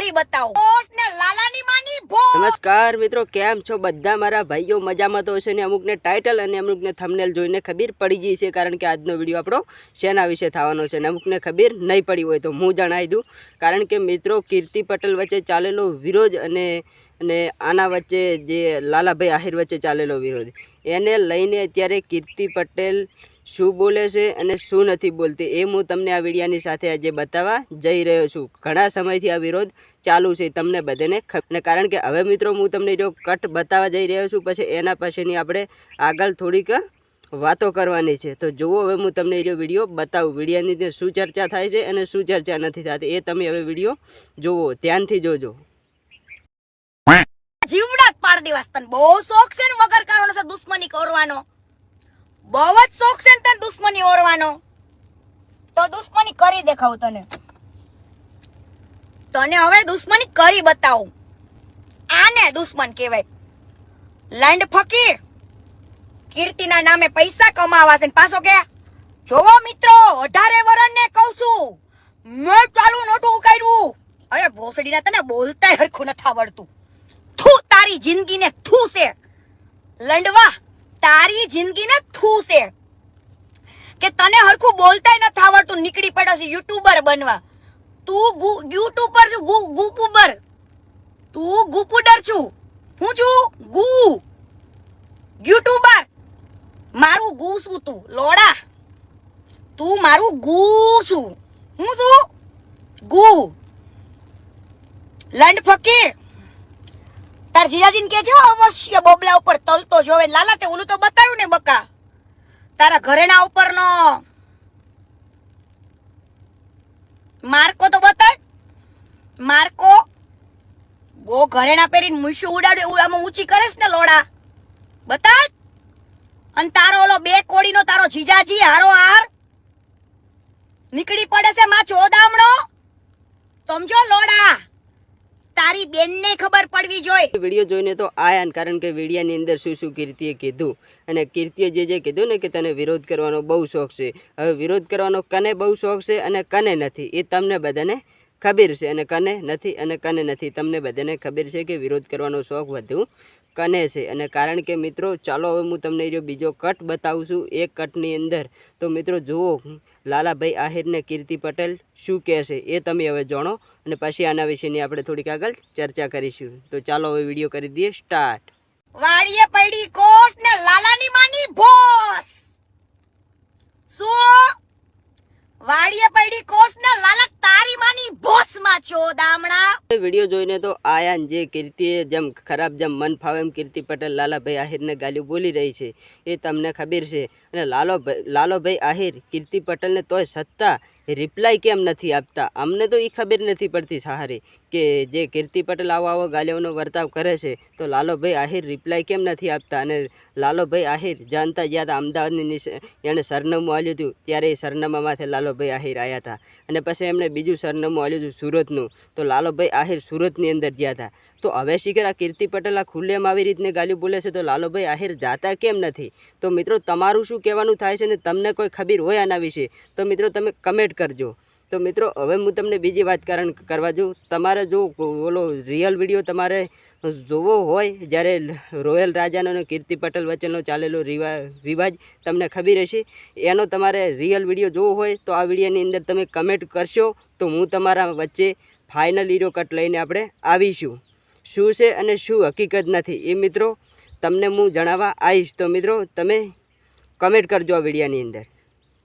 કરી બતાવો. બોસ ને લાલાની માની ભોસ નમસ્કાર મિત્રો કેમ છો? બધા મારા ભાઈઓ મજામાં તો હશે ને? અમુકને ટાઇટલ અને અમુકને થંબનેલ જોઈને ખબર પડી ગઈ છે કારણ કે આજનો વીડિયો આપણો શેના વિશે થવાનો છે અને અમુકને ખબર નહીં પડી હોય તો હું જણાવી દઉં. કારણ કે મિત્રો કીર્તિ પટેલ વચ્ચે ચાલેલો વિરોધ અને અને આના વચ્ચે જે લાલાભાઈ આહિર વચ્ચે ચાલેલો વિરોધ એને લઈને અત્યારે કીર્તિ પટેલ શું બોલે છે અને શું નથી બોલતી એ હું તમને આ વિડીયાની સાથે આજે બતાવવા જઈ રહ્યો છું. ઘણા સમયથી આ વિરોધ ચાલુ છે તમને બધાને ખબર. કારણ કે હવે મિત્રો હું તમને જો કટ બતાવવા જઈ રહ્યો છું, પછી એના પછીની આપણે આગળ થોડીક વાતો કરવાની છે. તો જુઓ હવે હું તમને એ વીડિયો બતાવું. વિડીયાની શું ચર્ચા થાય છે અને શું ચર્ચા નથી થતી એ તમે હવે વીડિયો જુઓ. ધ્યાનથી જોજો. જીવડા જ પાડ દિવસ તને બહુ શોખ છે વગર કારણો દુશ્મની કરવાનો. બહુ જ શોખ છે ને તને દુશ્મની ઓરવાનો? તો દુશ્મની કરી દેખાવ તને. તને હવે દુશ્મની કરી બતાવું. આને દુશ્મન કહેવાય. લંડ ફકીર. કીર્તિના નામે પૈસા કમાવા છે પાછો કે, જોવો મિત્રો, અઢારે વરણને કહું છું. મેં ચાલુ નોટું ઉકાળ્યું. અરે ભોસડીના તને બોલતાય હરખું નથી આવડતું. થૂ તારી જિંદગીને થૂ છે. લંડવા. તારી જિંદગીને થૂસે. કે તને હરખું બોલતાય નથી આવડતું નીકળી પડે છે યુટ્યુબર બનવા. તું ગુ- યુટ્યુબર છું ગુપુબર. તું ગુપુડર છું. હું છું ગુ. યુટ્યુબર. મારું ગુ શું તું? લોડા. તું મારું ગુ છું. હું છું ગુ. લંડ ફકીર તાર જીજાજી કે છે અવશ્ય બોબલા ઉપર તલતો જોવે લાલા તે ઓલું તો બતાવ્યું ને બકા. તારા ઘરેણા ઉપરનો. માર્કો તો બતાય. માર્કો. બો ઘરેણા પહેરીને મૂછું ઉડાડે આમાં ઊંચી કરેસ ને લોડા. બતાય. અને તારો ઓલો બે કોડીનો તારો જીજાજી, હારો હાર. નીકળી પડે છે માં ચોદામણો સમજો, લોડા. તારી બેનને ખબર પડવી જોઈએ. વીડિયો જોઈને તો આયા કારણ કે વિડીયાની અંદર શું શું કીર્તિએ કીધું અને કીર્તિએ જે જે કીધું ને કે તને વિરોધ કરવાનો બહુ શોખ છે. હવે વિરોધ કરવાનો કને બહુ શોખ છે અને કને નથી, એ તમને બધાને ખબર છે અને કને નથી અને કને નથી, તમને બધાને ખબર છે કે વિરોધ કરવાનો શોખ વધુ કને છે? અને કારણ કે મિત્રો, ચાલો હવે હું તમને જો બીજો કટ બતાવું છું, એ કટની અંદર. તો મિત્રો, જુઓ, લાલાભાઈ આહિરને કીર્તિ પટેલ શું કહે છે, એ તમે હવે જાણો. અને પછી આના વિશેની આપણે થોડીક આગળ ચર્ચા કરીશું. તો ચાલો હવે વીડિયો કરી દઈએ સ્ટાર્ટ. વાડીએ પડી કોસ ને લાલાની માની ભોસ. શું? વાડીએ પડી કોસ ને લાલા તારી માની ભોસમાં છો દામણા વીડિયો જોઈને તો આયાન જે કીર્તિએ જેમ ખરાબ જેમ મન ફાવે એમ કીર્તિ પટેલ લાલાભાઈ આહિરને ગાલી બોલી રહી છે, એ તમને ખબર છે. અને લાલોભાઈ લાલોભાઈ આહિર કીર્તિ પટેલને તોય સત્તા રિપ્લાય કેમ નથી આપતા? અમને તો એ ખબર નથી પડતી સહારી. કે જે કીર્તિ પટેલ આવો આવો ગાલીઓનો વર્તાવ કરે છે, તો લાલોભાઈ આહિર રિપ્લાય કેમ નથી આપતા? અને લાલોભાઈ આહિર જાણતા જ્યાં અમદાવાદની એણે સરનામું આલ્યું હતું, ત્યારે એ સરનામામાંથી લાલોભાઈ આહિર આવ્યા હતા. અને પછી એમણે બીજું સરનામું આલ્યું હતું સુરતનું, તો લાલોભાઈ આહિર સુરતની અંદર ગયા હતા. તો હવે શીખર આ કીર્તિ પટેલ આ ખુલ્લેમ આવી રીતને ગાલી બોલે છે, તો લાલોભાઈ આહિર જાતા કેમ નથી? તો મિત્રો, તમારું શું કહેવાનું થાય છે ને, તમને કોઈ ખબર હોય આના વિશે? તો મિત્રો, તમે કમેન્ટ કરજો. તો મિત્રો, હવે હું તમને બીજી વાત કારણ કરવા જાઉં. તમારે જો ઓલો રિયલ વીડિયો તમારે જોવો હોય, જ્યારે રોયલ રાજાનો અને કીર્તિ પટેલ વચ્ચેનો ચાલેલો રિવા વિવાદ તમને ખબર હશે. એનો તમારે રિયલ વીડિયો જોવો હોય, તો આ વિડીયોની અંદર તમે કમેન્ટ કરશો. તો હું તમારા વચ્ચે ફાઇનલ હીરો કટ લઈને આપણે આવીશું. શું છે અને શું હકીકત નથી? એ મિત્રો, તમને હું જણાવવા આવીશ. તો મિત્રો, તમે કમેન્ટ કરજો આ વિડીયાની અંદર.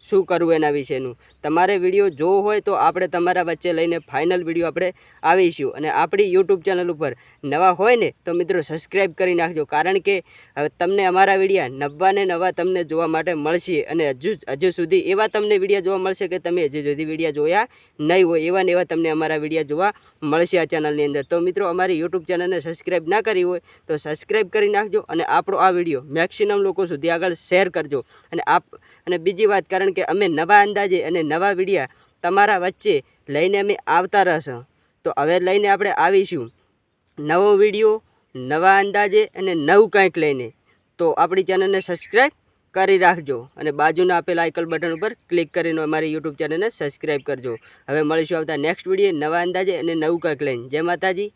શું કરવું એના વિશેનું? તમારે વીડિયો જોવો હોય તો આપણે તમારા વચ્ચે લઈને ફાઇનલ વીડિયો આપણે આવીશું. અને આપણી યુટ્યુબ ચેનલ ઉપર નવા હોય ને, તો મિત્રો સબસ્ક્રાઈબ કરી નાખજો. કારણ કે હવે તમને અમારા વિડીયા નવા ને નવા તમને જોવા માટે મળશે. અને હજુ હજુ સુધી એવા તમને વિડીયા જોવા મળશે કે તમે હજુ સુધી વિડીયા જોયા નહીં હોય, એવા ને એવા તમને અમારા વિડીયા જોવા મળશે આ ચેનલની અંદર. તો મિત્રો, અમારી યુટ્યુબ ચેનલને સબસ્ક્રાઈબ ના કરી હોય, તો સબસ્ક્રાઈબ કરી નાખજો. અને આપણો આ વીડિયો મેક્સિમમ લોકો સુધી આગળ શેર કરજો. અને આપ, અને બીજી વાત કારણ કે અમે નવા અંદાજે અને નવા વિડીયા તમારા વચ્ચે લઈને અમે આવતા રહેશું. તો હવે લઈને આપણે આવીશું. નવો વીડિયો, નવા અંદાજે અને નવું કંઈક લઈને. તો આપણી ચેનલને સબસ્ક્રાઈબ કરી રાખજો અને બાજુના આપેલા આઇકલ બટન ઉપર ક્લિક કરીને અમારી યુટ્યુબ ચેનલને સબસ્ક્રાઈબ કરજો. હવે મળીશું આવતા નેક્સ્ટ વીડિયો નવા અંદાજે અને નવું કંઈક લઈને. જય માતાજી.